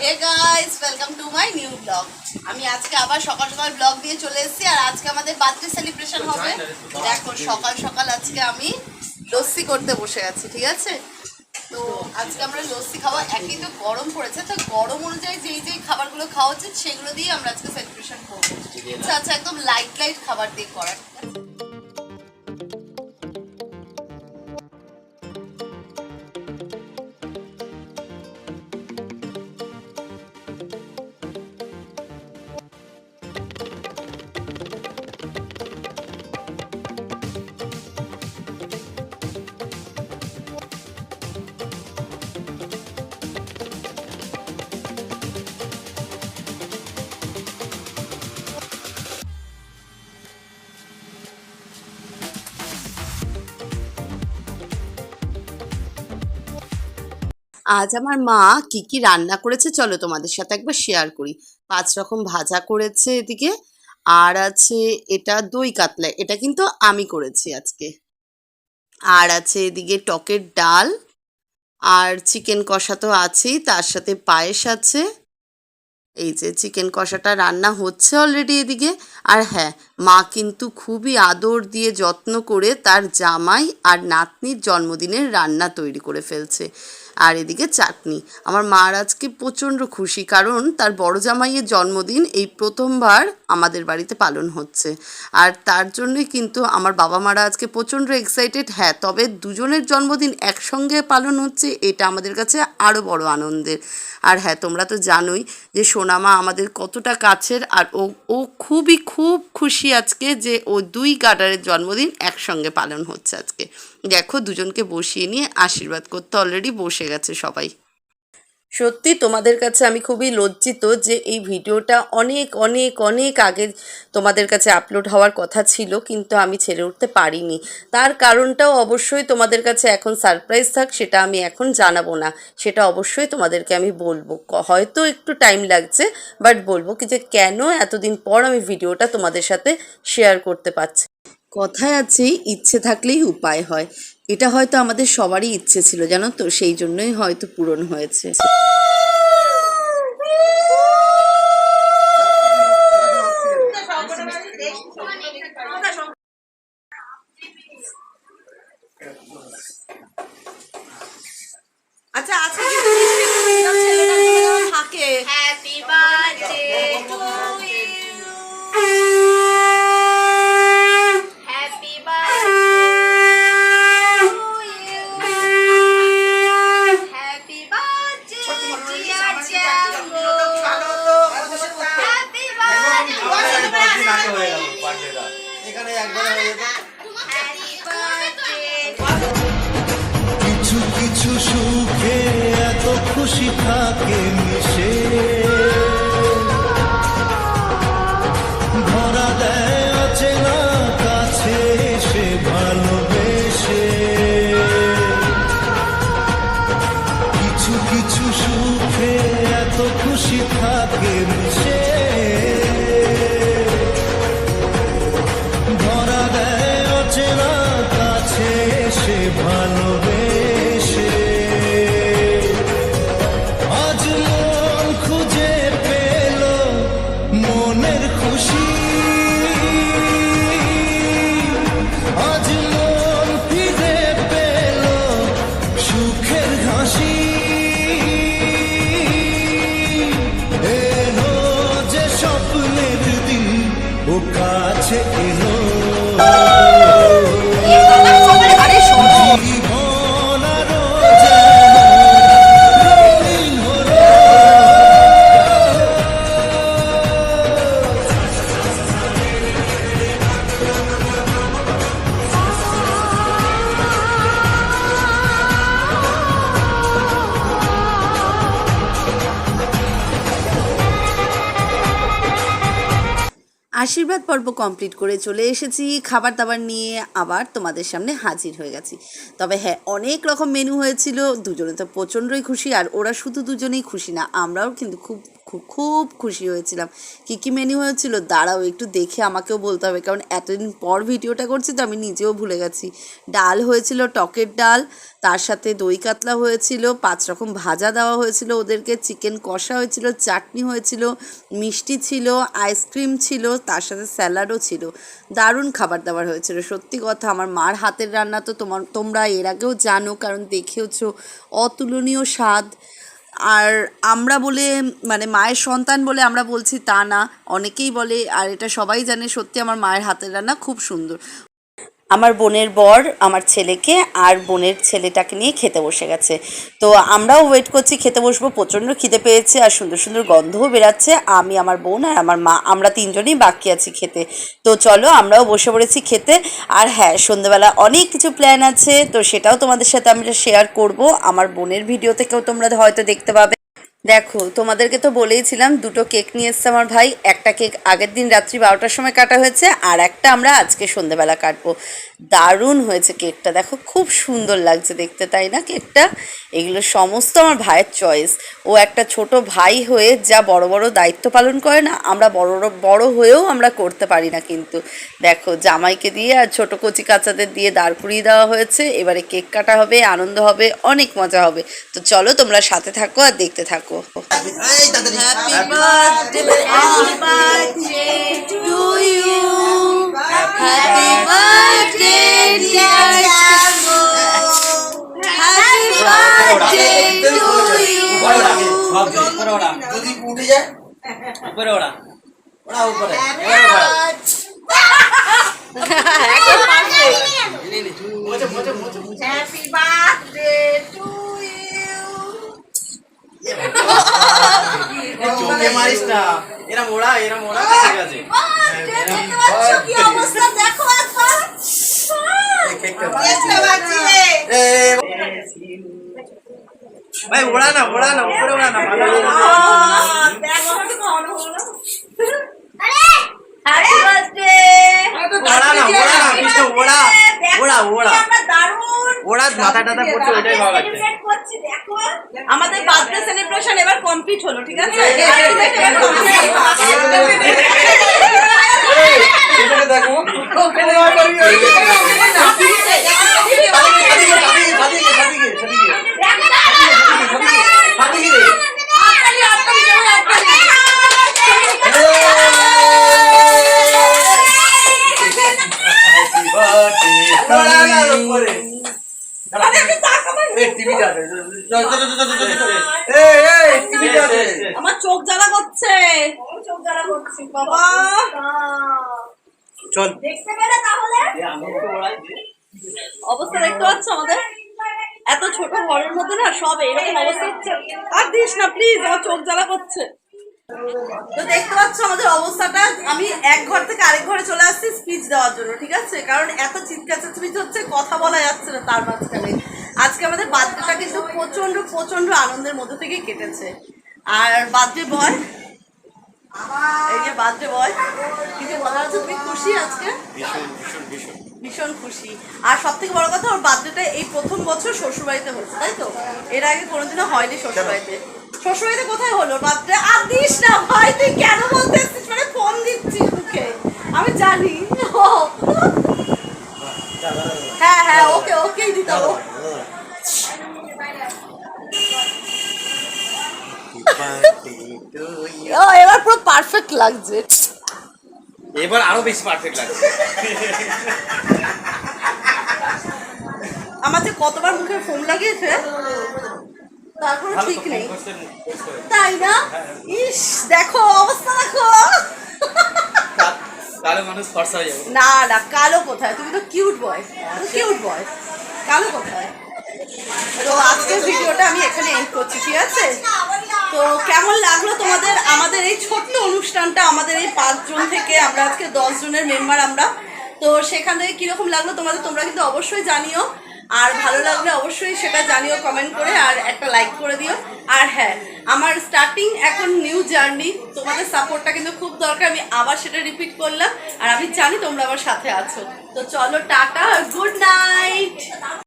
Hey guys welcome to my new blog আমি আজকে আবার সকাল সকাল ব্লগ দিয়ে চলে এসেছি আর আজকে আমাদের বার্থডে সেলিব্রেশন হবে। দেখো সকাল সকাল আজকে আমি লস্যি করতে বসে আছি ঠিক আছে? তো আজকে আমরা লস্যি খাওয়া একই তো গরম পড়েছে তো গরম অনুযায়ী যেই যেই খাবারগুলো খাওয়া উচিত সেগুলো দিয়ে আমরা আজকে সেলিব্রেশন করব। আচ্ছা আচ্ছা একদম লাইট লাইট খাবার দিয়ে করা। আজ আমার মা কি কি রান্না করেছে চলো তোমাদের সাথে একবার শেয়ার করি। পাঁচ রকম ভাজা করেছে এদিকে, আর আছে এটা দই কাতলা, এটা কিন্তু আমি করেছি আজকে। আর আছে এদিকে টকের ডাল, আর চিকেন কষা তো আছেই, তার সাথে পায়েস আছে। এই যে চিকেন কষাটা রান্না হচ্ছে অলরেডি এদিকে, আর হ্যাঁ মা কিন্তু খুবই আদর দিয়ে যত্ন করে তার জামাই আর নাতনির জন্মদিনের রান্না তৈরি করে ফেলছে। আর এদিকে চাটনি। আমার মার আজকে প্রচণ্ড খুশি, কারণ তার বড় জামাইয়ের জন্মদিন এই প্রথমবার আমাদের বাড়িতে পালন হচ্ছে। আর তার জন্যই কিন্তু আমার বাবা মারা আজকে প্রচণ্ড এক্সাইটেড হ্যাঁ তবে দুজনের জন্মদিন একসঙ্গে পালন হচ্ছে, এটা আমাদের কাছে আরও বড় আনন্দের। আর হ্যাঁ তোমরা তো জানোই যে সোনামা আমাদের কতটা কাছের আর ও ও খুবই খুব খুশি আজকে যে ও দুই গাডারের জন্মদিন একসঙ্গে পালন হচ্ছে আজকে। দেখো, দুজনকে বসিয়ে নিয়ে আশীর্বাদ করতে অলরেডি বসে গেছে সবাই। সত্যি তোমাদের কাছে আমি খুবই লজ্জিত যে এই ভিডিওটা অনেক অনেক অনেক আগে তোমাদের কাছে আপলোড হওয়ার কথা ছিল, কিন্তু আমি ছেড়ে উঠতে পারিনি। তার কারণটাও অবশ্যই তোমাদের কাছে এখন সারপ্রাইজ থাক, সেটা আমি এখন জানাব না। সেটা অবশ্যই তোমাদেরকে আমি বলব। হয়তো একটু টাইম লাগছে বাট বলব কি যে কেন এতদিন পর আমি ভিডিওটা তোমাদের সাথে শেয়ার করতে পারছি? কথায় আছে, ইচ্ছে থাকলেই উপায় হয়। এটা হয়তো আমাদের সবারই ইচ্ছে ছিল, জানো তো? সেই জন্যই হয়তো পূরণ হয়েছে। আচ্ছা যেন থাকে এখানে একবার হয়ে. কিছু কিছু সুখে এত খুশি থাকে আশীর্বাদ পর্ব কমপ্লিট করে চলে এসেছি। খাবার দাবার নিয়ে আবার তোমাদের সামনে হাজির হয়ে গেছি। তবে হ্যাঁ অনেক রকম মেনু হয়েছিল। দুজনে তো প্রচণ্ডই খুশি, আর ওরা শুধু দুজনেই খুশি না, আমরাও কিন্তু খুব খুব খুশি হয়েছিলাম। কী কী মেনু হয়েছিল? দাঁড়াও, একটু দেখে আমাকেও বলতে হবে, কারণ এতদিন পর ভিডিওটা করছি তো আমি নিজেও ভুলে গেছি। ডাল হয়েছিল টকের ডাল, তার সাথে দই কাতলা হয়েছিল, পাঁচ রকম ভাজা দেওয়া হয়েছিল ওদেরকে, চিকেন কষা হয়েছিল, চাটনি হয়েছিল, মিষ্টি ছিল, আইসক্রিম ছিল, তার সাথে স্যালাডও ছিল। দারুণ খাবার দাবার হয়েছিল, সত্যি কথা, আমার মার হাতের রান্না তো তোমার, তোমরা এর আগেও জানো, কারণ দেখেওছো, অতুলনীয় স্বাদ। আর আমরা বলে মানে মায়ের সন্তান বলে আমরা বলছি তা না। অনেকেই বলে, আর এটা সবাই জানে, সত্যি আমার মায়ের হাতের রান্না খুব সুন্দর। আমার বোনের বর, আমার ছেলেকে আর বোনের ছেলেটাকে নিয়ে খেতে বসে গেছে। তো আমরাও ওয়েট করছি, খেতে বসবো, প্রচণ্ড খিদে পেয়েছে আর সুন্দর সুন্দর গন্ধও বেরাচ্ছে। আমি, আমার বোন আর আমার মা, আমরা তিনজনই বাকি আছি খেতে। তো চলো আমরাও বসে পড়েছি খেতে। আর হ্যাঁ সন্ধ্যেবেলা অনেক কিছু প্ল্যান আছে, তো সেটাও তোমাদের সাথে আমরা শেয়ার করব। আমার বোনের ভিডিও থেকেও তোমরা হয়তো দেখতে পাবে। দেখো, তোমাদেরকে তো বলেইছিলাম, দুটো কেক নিয়ে এসছে আমার ভাই। একটা কেক আগের দিন রাত্রি বারোটার সময় কাটা হয়েছে, আর একটা আমরা আজকে সন্ধ্যেবেলা কাটবো। দারুণ হয়েছে কেকটা, দেখো, খুব সুন্দর লাগছে দেখতে, তাই না কেকটা? এগুলো সমস্ত আমার ভাইয়ের চয়েস। ও একটা ছোট ভাই হয়ে যা বড় বড় দায়িত্ব পালন করে না, আমরা বড় বড় হয়েও আমরা করতে পারি না কিন্তু। দেখো, জামাইকে দিয়ে আর ছোট কচি কাচাদের দিয়ে দাঁড় করিয়ে দেওয়া হয়েছে, এবারে কেক কাটা হবে, আনন্দ হবে, অনেক মজা হবে। তো চলো তোমরা সাথে থাকো আর দেখতে থাকো। Happy birthday, happy birthday to you. Happy birthday, dear Jango. Happy birthday to you. উঠে যায় উপরে উপরে। Happy birthday to চোখে মারিস না। এরম ওড়া এরম ওড়া ঠিক আছে। ভাই ওড়া না ওড়া না উপরে ওড়া না বার্থডে ওড়া। না ওড়া না কৃষ্ণ ওড়া। ওড়া ওড়া ওরা ওড়া মাথা টাথা পড়ছে ওইটাই ভালো লাগছে দেখো আমাদের বার্থডে সেলিব্রেশন এবার কমপ্লিট হলো ঠিক আছে আমার চোখ জ্বালা করছে চোখ জ্বালা করছি বাবা চল দেখতে পেলে তাহলে অবস্থা দেখতে পাচ্ছ আমাদের এত ছোট ঘরের মধ্যে না সব এরকম অবস্থা হচ্ছে আর দিস না প্লিজ আমার চোখ জ্বালা করছে তো দেখতে পাচ্ছ আমাদের অবস্থাটা আমি এক ঘর থেকে আরেক ঘরে চলে আসছি স্পিচ দেওয়ার জন্য ঠিক আছে কারণ এত চিৎকার চেঁচামেচি হচ্ছে কথা বলা যাচ্ছে না তার মাঝখানে আজকে আমাদের বার্থডেটা কিন্তু প্রচণ্ড প্রচণ্ড আনন্দের মধ্যে থেকেই কেটেছে। আর বার্থডে বয় এই যে বার্থডে বয় কিছু বলার আছে তুমি খুশি আজকে। ভীষণ খুশি। আর সব থেকে বড় কথা ওর বার্থডেটা এই প্রথম বছর শ্বশুরবাড়িতে হচ্ছে তাই তো? এর আগে কোনোদিনও হয়নি শ্বশুরবাড়িতে। শ্বশুরবাড়িতে কোথায় হলো? বার্থডে আর দিস না ভাই তুই কেন বলতে মানে ফোন দিচ্ছিস মুখে আমি জানি। হ্যাঁ হ্যাঁ ওকে ওকেই দিতে ও এবার পুরো পারফেক্ট লাগছে। এবার আরও বেশি পারফেক্ট লাগছে। আমার যে কতবার মুখে ফোন লাগিয়েছে তারপরে ঠিক নেই। তাই না? ইস দেখো অবস্থা দেখো। তাহলে মানুষ ফর্সা হয়ে যাবে। না না কালো কোথায়? তুমি তো কিউট বয় কিউট বয় কালো কোথায়? তো আজকের ভিডিওটা আমি এখানে এন্ড করছি ঠিক আছে? তো কেমন লাগল তোমাদের? আমাদের এই ছোট্ট অনুষ্ঠানটা, আমাদের এই পাঁচজন থেকে আমরা আজকে দশ জনের মেম্বার আমরা। তো সেখান কীরকম লাগল তোমাদের? তোমরা কিন্তু অবশ্যই জানিও। আর ভালো লাগলে অবশ্যই সেটা জানিও কমেন্ট করে আর একটা লাইক করে দিও। আর হ্যাঁ আমার স্টার্টিং এখন নিউ জার্নি তোমাদের সাপোর্টটা কিন্তু খুব দরকার। আমি আবার সেটা রিপিট করলাম। আর আমি জানি তোমরা আমার সাথে আছো। তো চলো, টাটা গুড নাইট